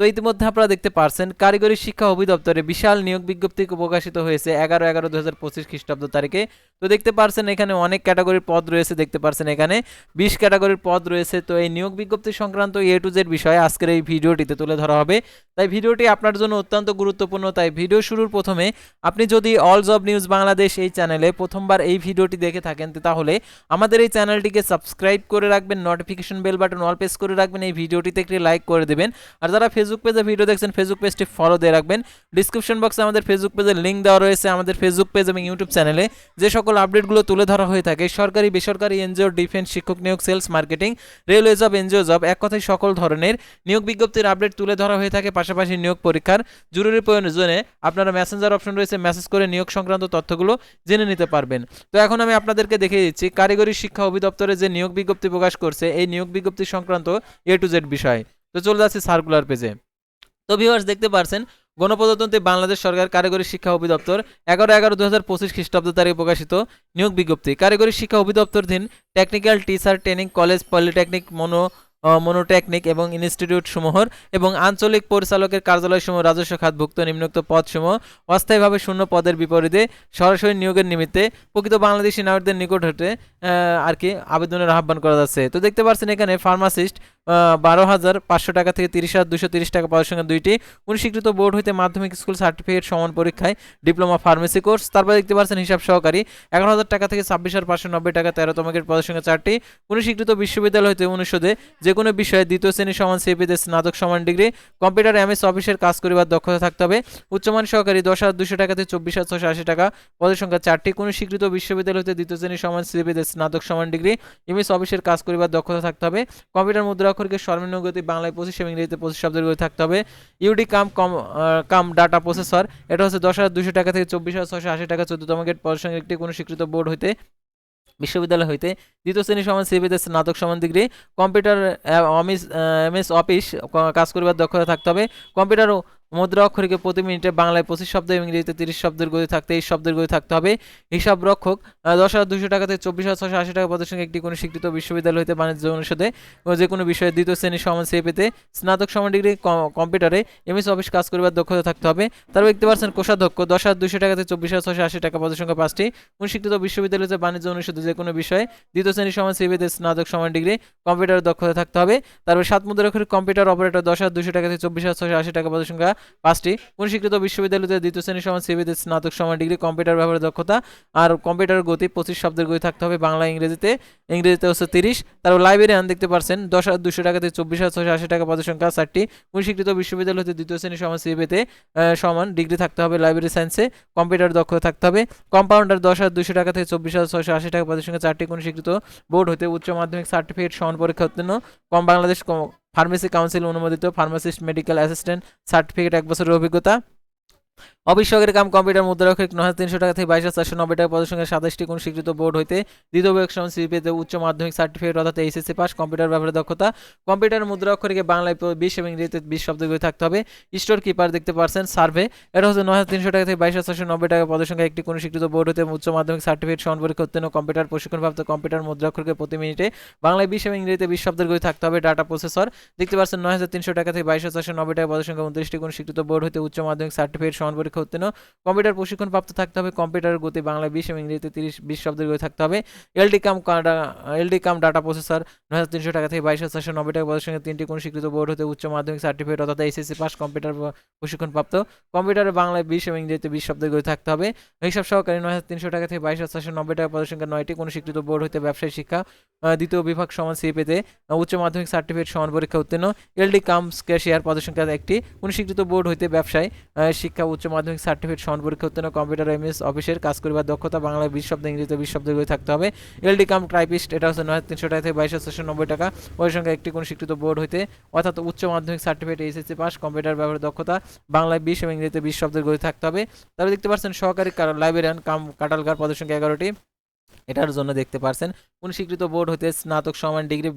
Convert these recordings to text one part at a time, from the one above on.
তো ইতিমধ্যে আপনারা দেখতে পারছেন, কারিগরি শিক্ষা অধিদপ্তরে বিশাল নিয়োগ বিজ্ঞপ্তি প্রকাশিত হয়েছে এগারো এগারো দু হাজার পঁচিশ খ্রিস্টাব্দ তারিখে। তো দেখতে পারছেন, এখানে অনেক ক্যাটাগরির পদ রয়েছে, দেখতে পারছেন এখানে। বিশ ক্যাটাগরির পদ রয়েছে, তো এই নিয়োগ বিজ্ঞপ্তি সংক্রান্ত এ টু জেড বিষয়ে আজকের এই ভিডিওটিতে তুলে ধরা হবে। তাই ভিডিওটি আপনার জন্য অত্যন্ত গুরুত্বপূর্ণ, তাই ভিডিও শুরুর প্রথমে আপনি যদি অল জব নিউজ বাংলাদেশ এই চ্যানেলে প্রথমবার এই ভিডিওটি দেখে থাকেন তাহলে আমাদের এই চ্যানেলটিকে সাবস্ক্রাইব করে রাখবেন notification bell button all press করে রাখবেন, এই ভিডিওটিতে একটি লাইক করে দেবেন। আর যারা ফেসবুক পেজে ভিডিও দেখছেন ফেসবুক পেজটি ফলো দিয়ে রাখবেন। ডিসক্রিপশন বক্সে আমাদের ফেসবুক পেজের লিঙ্ক দেওয়া রয়েছে আমাদের ফেসবুক পেজ এবং ইউটিউব চ্যানেলে যে সকল আপডেটগুলো তুলে ধরা হয়ে থাকে, সরকারি, বেসরকারি এনজিও ডিফেন্স শিক্ষক নিয়োগ sales marketing railway job NGO job এক কথায় সকল ধরনের নিয়োগ বিজ্ঞপ্তির আপডেট তুলে ধরা হয়ে থাকে, পাশাপাশি নিয়োগ পরীক্ষার জরুরি প্রয়োজনে আপনারা মেসেঞ্জার অপশন রয়েছে মেসেজ করে নিয়োগ সংক্রান্ত তথ্যগুলো জেনে নিতে পারবেন। তো এখন আমি আপনাদেরকে দেখিয়ে দিচ্ছি, কারিগরি শিক্ষা অধিদপ্তরে যে নিয়োগ বিজ্ঞপ্তি প্রকাশ করছে, এই নিয়োগ বিজ্ঞপ্তি সংক্রান্ত এ টু জেড বিষয়। তো চলে যাচ্ছি সার্কুলার পেজে তো ভিউয়ার্স দেখতে পারছেন, গণপ্রজাতন্ত্রী বাংলাদেশ সরকার কারিগরি শিক্ষা অধিদপ্তর এগারো এগারো দু হাজার পঁচিশ খ্রিস্টাব্দ তারিখে প্রকাশিত নিয়োগ বিজ্ঞপ্তি। কারিগরি শিক্ষা অধিদপ্তরধীন technical teacher training college polytechnic মনো মনোটেকনিক এবং ইনস্টিটিউট সমূহর এবং আঞ্চলিক পরিচালকের কার্যালয় সমূহ রাজস্ব খাতভুক্ত নিম্নোক্ত পদসমূহ অস্থায়ীভাবে শূন্য পদের বিপরীতে সরাসরি নিয়োগের নিমিত্তে প্রকৃত বাংলাদেশি নাগরিকদের নিকট হতে আর কি আবেদনের আহ্বান করা যাচ্ছে। তো দেখতে পাচ্ছেন এখানে ফার্মাসিস্ট বারো হাজার পাঁচশো টাকা থেকে তিরিশ হাজার দুশো তিরিশ টাকা পদের সঙ্গে দুইটি অনুস্বীকৃত বোর্ড হইতে মাধ্যমিক স্কুল সার্টিফিকেট সমান পরীক্ষায় ডিপ্লোমা ফার্মেসি কোর্স। তারপরে দেখতে পাচ্ছেন হিসাব সহকারী, এগারো হাজার টাকা থেকে ছাব্বিশ হাজার পাঁচশো নব্বই টাকা, তেরোতম গ্রেড পদের সঙ্গে চারটি অনুস্বীকৃত বিশ্ববিদ্যালয় হইতে অনুষদে যে কোনো বিষয়ে দ্বিতীয় শ্রেণি সমান সিপিতে স্নাতক সমান ডিগ্রি, কম্পিউটার এমএস অফিসের কাজ করিবার দক্ষতা থাকতে হবে। উচ্চমান সহকারী দশ হাজার দুশো টাকা থেকে চব্বিশ হাজার ছশো আশি টাকা পদের সংখ্যা চারটি কোনো স্বীকৃত বিশ্ববিদ্যালয় হতে দ্বিতীয় শ্রেণি সমান সিপিতে স্নাতক সমান ডিগ্রি, এমএস অফিসের কাজ করিবার দক্ষতা থাকতে হবে। কম্পিউটার মুদ্রা অক্ষরকে সর্বনিম্ন গতি বাংলায় পঁচিশ এবং ইংরেজিতে পঁচিশ শব্দের গতি থাকতে হবে। ইউডি কাম কম কাম ডাটা প্রসেসর, এটা হচ্ছে দশ হাজার দুশো টাকা থেকে চব্বিশ হাজার ছশো আশি টাকা চোদ্দতম গেট সঙ্গে একটি কোনো স্বীকৃত বোর্ড হইতে, বিশ্ববিদ্যালয় হইতে। দ্বিতীয় শ্রেণি সমান সিবিতে স্নাতক সমান ডিগ্রি, কম্পিউটার অমিস এমএস অফিস কাজ করিবার দক্ষতা থাকতে হবে। কম্পিউটার ও মুদ্রা অক্ষরকে প্রতি মিনিটে বাংলায় পঁচিশ শব্দ এবং ইংরেজিতে তিরিশ শব্দের গতি থাকতে, এই শব্দের গতি থাকতে হবে। হিসাব রক্ষক দশ হাজার দুশো টাকা থেকে চব্বিশ হাজার ছশো আশি টাকা পদের সঙ্গে একটি কোনো স্বীকৃত বিশ্ববিদ্যালয় হতে বাণিজ্য অনুষদে যে কোনো বিষয়ে দ্বিতীয় শ্রেণি সমান সিএপিতে স্নাতক সমান ডিগ্রি কম্পিউটারে এমএস অফিস কাজ করিবার দক্ষতা থাকতে হবে। তারপর দেখতে পাচ্ছেন কোষাধ্যক্ষ, দশ হাজার দুশো টাকা থেকে চব্বিশ হাজার ছশো আশি টাকা পদের সংখ্যা পাঁচটি অনুস্বীকৃত বিশ্ববিদ্যালয় হতে বাণিজ্য অনুষদে যে কোনো বিষয়ে দ্বিতীয় শ্রেণি সমান সিভিতে স্নাতক সমান ডিগ্রি কম্পিউটারের দক্ষতা থাকতে হবে। তারপর সাত মুদ্রা অক্ষরের কম্পিউটার অপারেটর, দশ হাজার দুশো টাকা থেকে চব্বিশ হাজার ছশো আশি টাকা পদের সংখ্যা পাঁচটি। অনুস্বীকৃত বিশ্ববিদ্যালয়তে দ্বিতীয় শ্রেণি সমান সিভিতে স্নাতক, সমান ডিগ্রি, কম্পিউটার ব্যবহারের দক্ষতা আর কম্পিউটারের গতি পঁচিশ শব্দের গতি থাকতে হবে বাংলা, ইংরেজিতে। ইংরেজিতে হচ্ছে তিরিশ। তারপর লাইব্রেরিয়ান দেখতে পারছেন, দশ হাজার দুশো টাকা থেকে চব্বিশ হাজার ছশো আশি টাকা পদের সংখ্যা চারটি। অনুস্বীকৃত বিশ্ববিদ্যালয় হতে দ্বিতীয় শ্রেণি সমান সিবিতে সমান ডিগ্রি থাকতে হবে লাইব্রেরি সায়েন্সে। কম্পিউটার দক্ষ থাকতে হবে। কম্পাউন্ডার দশ হাজার দুশো টাকা থেকে চব্বিশ হাজার ছশো আশি টাকা পদের সংখ্যা চারটি। কোন স্বীকৃত বোর্ড হতে উচ্চ মাধ্যমিক সার্টিফিকেট সমান পরীক্ষা উত্তীর্ণ। কম বাংলাদেশ ফার্মেসি কাউন্সিল অনুমোদিত ফার্মাসিস্ট মেডিকেল অ্যাসিস্ট্যান্ট সার্টিফিকেট এক বছরের অভিজ্ঞতা। সহকারী কাম কম্পিউটার মুদ্রাক্ষরিক নয় হাজার তিনশো টাকা থেকে বাইশ হাজার চারশো নব্বই টাকা সঙ্গে সাতাশটি কোন স্বীকৃত বোর্ড হইতে দ্বিতীয় বিভাগ সমান সিপিতে উচ্চ মাধ্যমিক সার্টিফিকেট অর্থাৎ এইচএসসি পাস, কম্পিউটার ব্যবহারের দক্ষতা, কম্পিউটার মুদ্রা অক্ষরকে বাংলায় বিশ এবং ইংরেজিতে বিশ শব্দ করে থাকতে হবে। স্টোর কিপার দেখতে পারছেন, সার্ভে। এটা হচ্ছে নয় হাজার তিনশো টাকা থেকে বাইশ হাজার চারশো নব্বই টাকা পদের একটি কোন স্বীকৃত বোর্ড হতে উচ্চ মাধ্যমিক সার্টিফিকেট সমান পরীক্ষা উত্তীর্ণ কম্পিউটার প্রশিক্ষণপ্রাপ্ত কম্পিউটার মুদ্রা অক্ষরকে প্রতি মিনিটে বাংলায় বিশ এবং ইংরেজিতে বিশ শব্দের করে থাকতে হবে, ডাটা প্রসেসর। দেখতে পারছেন নয় হাজার তিনশো টাকা থেকে বাইশ হাজার চারশো নব্বই টাকা পদের উনত্রিশটি কোন স্বীকৃত বোর্ড হতে উচ্চ মাধ্যমিক সার্টিফিকেট সমান পরীক্ষা উত্তীর্ণ কম্পিউটার প্রশিক্ষণ প্রাপ্ত থাকতে হবে। কম্পিউটারের গতি বাংলা বিশ এবং ইংরেজিতে তিরিশ, বিশ শব্দের গতি থাকতে হবে। LD cum LD cum data processor নয় হাজার তিনশো টাকা থেকে বাইশ হাজার চারশো নব্বই টাকা পদের সঙ্গে তিনটি কোন স্বীকৃত বোর্ড হতে উচ্চ মাধ্যমিক সার্টিফিকেট অর্থাৎ এইচএসসি পাস কম্পিউটার প্রশিক্ষণ প্রাপ্ত। কম্পিউটারে বাংলায় বিশ এবং ইংরেজিতে বিশ শব্দের গতি থাকতে হবে। হিসাব সহকারী নয় হাজার তিনশো টাকা থেকে বাইশ হাজার চারশো নব্বই টাকা পদের সংখ্যা নয়টি কোন স্বীকৃত বোর্ড হতে ব্যবসায়ী শিক্ষা দ্বিতীয় বিভাগ সমান সিএপিতে উচ্চ মাধ্যমিক সার্টিফিকেট সমান পরীক্ষা উত্তীর্ণ। এলডি কামস ক্যাশিয়ার পদের সংখ্যা একটি কোন স্বীকৃত বোর্ড হইতে ব্যবসায় শিক্ষা, উচ্চ মাধ্যমিক সার্টিফিকেট সমান পরীক্ষা উত্তীর্ণ কম্পিউটার এমএস অফিসের কাজ করিবার দক্ষতা বাংলা বিশ শব্দ, ইংরেজিতে বিশ শব্দ করে থাকতে হবে। এলডি কাম ট্রাইপিস্ট এটা হচ্ছে নয় তিনশো টাকা থেকে বাইশ চারশো নব্বই টাকা। ওই সংখ্যা একটি কোন স্বীকৃত বোর্ড হইতে, অর্থাৎ উচ্চ মাধ্যমিক সার্টিফিকেট, এইচএসসি পাস, কম্পিউটার ব্যবহার দক্ষতা বাংলায় বিশ এবং ইংরেজিতে বিশ শব্দের গতি থাকতে হবে। তবে দেখতে পাচ্ছেন সহকারী লাইব্রেরিয়ান কাম কাটালকার পদের সংখ্যা এগারোটি। এটার জন্য দেখতে পারছেন। কোন স্বীকৃত বোর্ড হতে স্নাতক সমান ডিগ্রি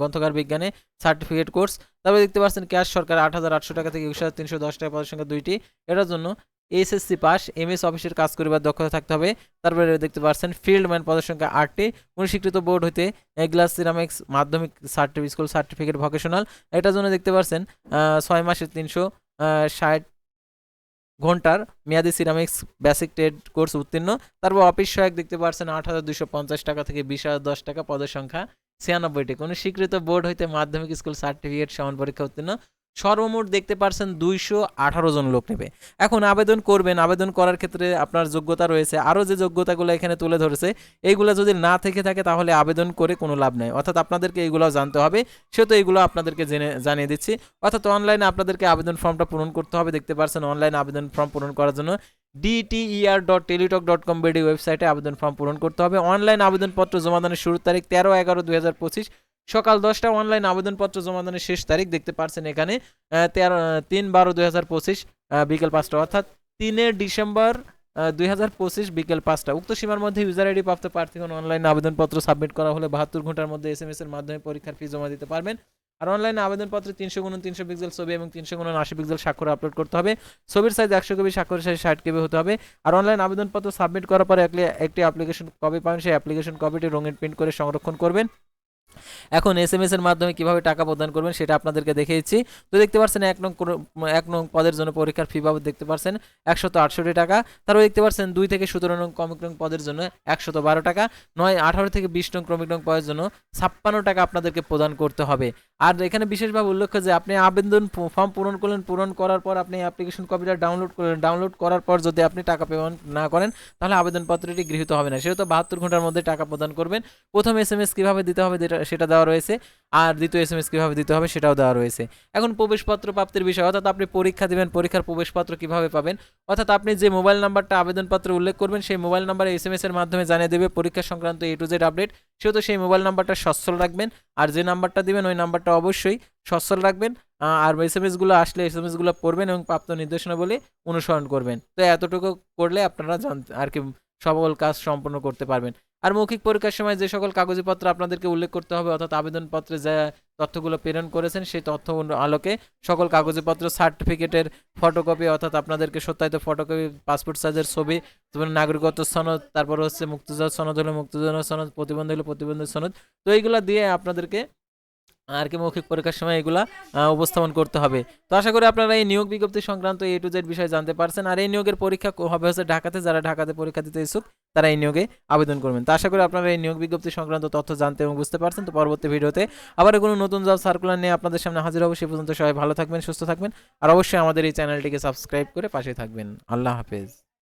গ্রন্থকার বিজ্ঞানে সার্টিফিকেট কোর্স। তারপরে দেখতে পাচ্ছেন ক্যাশ সরকার আট হাজার আটশো টাকা থেকে একুশ হাজার তিনশো দশ টাকা পদের সংখ্যা দুইটি। এটার জন্য এসএসসি পাস এমএস অফিসের কাজ করিবার দক্ষতা থাকতে হবে। তারপরে দেখতে পাচ্ছেন ফিল্ড ম্যান পদের সংখ্যা আটটি। কোনো স্বীকৃত বোর্ড হইতে গ্লাস সিরামিক্স মাধ্যমিক সার্টিফিকেট স্কুল সার্টিফিকেট ভকেশনাল। এটার জন্য দেখতে পাচ্ছেন আহ, ছয় মাসে তিনশো ষাট ঘণ্টার মেয়াদি সিরামিক্স বেসিক ট্রেড কোর্স উত্তীর্ণ। তারপর অফিস সহায়ক দেখতে পাচ্ছেন আট হাজার দুশো পঞ্চাশ টাকা থেকে বিশ হাজার দশ টাকা পদের সংখ্যা ছিয়ানব্বইটি। কোনো স্বীকৃত বোর্ড হইতে মাধ্যমিক স্কুল সার্টিফিকেট সমান পরীক্ষা উত্তীর্ণ। সর্বমোট দেখতে পারছেন দুইশো আঠারো জন লোক নেবে। এখন আবেদন করবেন, আবেদন করার ক্ষেত্রে আপনার যোগ্যতা রয়েছে। আরও যে যোগ্যতাগুলো এখানে তুলে ধরেছে, এইগুলো যদি না থেকে থাকে তাহলে আবেদন করে কোনো লাভ নেই। অর্থাৎ আপনাদেরকে এইগুলো জানতে হবে, সে তো এইগুলো আপনাদেরকে জেনে, জানিয়ে দিচ্ছি। অর্থাৎ অনলাইনে আপনাদেরকে আবেদন ফর্মটা পূরণ করতে হবে, দেখতে পারছেন অনলাইন আবেদন ফর্ম পূরণ করার জন্য DTER dot Teletalk dot com BD ওয়েবসাইটে আবেদন ফর্ম পূরণ করতে হবে। অনলাইন আবেদনপত্র জমাদানের শুরুর তারিখ তেরো এগারো দুই হাজার পঁচিশ। সকাল দশটা অনলাইন আবেদনপত্র জমাদানের শেষ তারিখ দেখতে পাচ্ছেন এখানে তেরো তিন বারো দুই হাজার পঁচিশ বিকেল পাঁচটা, অর্থাৎ তিনে ডিসেম্বর দুই হাজার পঁচিশ বিকেল পাঁচটা। উক্ত সীমার মধ্যে ইউজার আইডি প্রাপ্ত প্রার্থীগণ অনলাইন আবেদনপত্র সাবমিট করা হলে বাহাত্তর ঘণ্টার মধ্যে এস এম এস এর মাধ্যমে পরীক্ষার ফি জমা দিতে পারবেন। আর অনলাইন আবেদনপত্রে তিনশো গুণ তিনশো পিক্সেল ছবি এবং তিনশো গুণ আশি পিক্সেল স্বাক্ষর আপলোড করতে হবে। ছবির সাইজ একশো কেবি, স্বাক্ষরের সাইজ ষাট কেবি হতে হবে। আর অনলাইন আবেদনপত্র সাবমিট করার পরে একটি অ্যাপ্লিকেশন কপি পাবেন। সেই অ্যাপ্লিকেশন কপিটি রঙিন প্রিন্ট করে সংরক্ষণ করবেন। এখন এস এম এস এর মাধ্যমে কীভাবে টাকা প্রদান করবেন সেটা আপনাদেরকে দেখিয়েছি। তো দেখতে পাচ্ছেন এক নং এক নং পদের জন্য পরীক্ষার ফি বাবদ দেখতে পাচ্ছেন একশত আটষট্টি টাকা। তারপর দেখতে পাচ্ছেন দুই থেকে সতেরো নং ক্রমিক নং পদের জন্য একশত বারো টাকা। নয়, আঠারো থেকে বিশ নং ক্রমিক নং পদের জন্য ছাপ্পান্ন টাকা আপনাদেরকে প্রদান করতে হবে। আর এখানে বিশেষভাবে উল্লেখ্য যে আপনি আবেদন ফর্ম পূরণ করলেন, পূরণ করার পর আপনি অ্যাপ্লিকেশন কপিটা ডাউনলোড করলেন ডাউনলোড করার পর যদি আপনি টাকা পেমেন্ট না করেন, তাহলে আবেদনপত্রটি গৃহীত হবে না। সেহেতু বাহাত্তর ঘণ্টার মধ্যে টাকা প্রদান করবেন। প্রথম এস এম এস কীভাবে দিতে হবে সেটা দেওয়া রয়েছে। আর দ্বিতীয় এস এম এস কীভাবে দিতে হবে সেটাও দেওয়া রয়েছে। এখন প্রবেশপত্র প্রাপ্তির বিষয়, অর্থাৎ আপনি পরীক্ষা দেবেন, পরীক্ষার প্রবেশপত্র কীভাবে পাবেন, অর্থাৎ আপনি যে মোবাইল নাম্বারটা আবেদনপত্রে উল্লেখ করবেন, সেই মোবাইল নাম্বারে এস এম এস এর মাধ্যমে জানিয়ে দেবে পরীক্ষা সংক্রান্ত এ টু জেড আপডেট সেহেতু সেই মোবাইল নাম্বারটা সচ্ছল রাখবেন, আর যে নাম্বারটা দিবেন ওই নাম্বারটা অবশ্যই সচ্ছল রাখবেন আর এস এম এসগুলো আসলে এস এম এসগুলো পড়বেন এবং প্রাপ্ত নির্দেশনাবলী অনুসরণ করবেন। তো এতটুকু করলে আপনারা জান, আর কি সকল কাজ সম্পন্ন করতে পারবেন। আর মৌখিক পরীক্ষার সময় যে সকল কাগজপত্র আপনাদেরকে উল্লেখ করতে হবে, অর্থাৎ আবেদনপত্রে যে তথ্যগুলো প্রেরণ করেছেন, সেই তথ্য আলোকে সকল কাগজপত্র, সার্টিফিকেটের ফটোকপি, অর্থাৎ আপনাদেরকে সত্যায়িত ফটোকপি, পাসপোর্ট সাইজের ছবি তারপরে নাগরিকত্ব সনদ, তারপর হচ্ছে মুক্তিযোদ্ধা সনদ হলো মুক্তিযোদ্ধা সনদ, প্রতিবন্ধী হলো প্রতিবন্ধী সনদ। তো এইগুলো দিয়ে আপনাদেরকে আর কি মৌখিক পরীক্ষার সময় এগুলা উপস্থাপন করতে হবে। তো আশা করি আপনারা এই নিয়োগ বিজ্ঞপ্তি সংক্রান্ত এ টু জেড বিষয়ে জানতে পারছেন। আর এই নিয়োগের পরীক্ষা হবে হচ্ছে ঢাকাতে। যারা ঢাকাতে পরীক্ষা দিতে ইচ্ছুক, তারা এই নিয়োগে আবেদন করবেন। তো আশা করি আপনারা এই নিয়োগ বিজ্ঞপ্তি সংক্রান্ত তথ্য জানতে এবং বুঝতে পারছেন। তো পরবর্তী ভিডিওতে আবার কোনো নতুন জব সার্কুলার নিয়ে আপনাদের সামনে হাজির হব। সে পর্যন্ত সবাই ভালো থাকবেন, সুস্থ থাকবেন। আর অবশ্যই আমাদের এই চ্যানেলটিকে সাবস্ক্রাইব করে পাশে থাকবেন। আল্লাহ হাফেজ।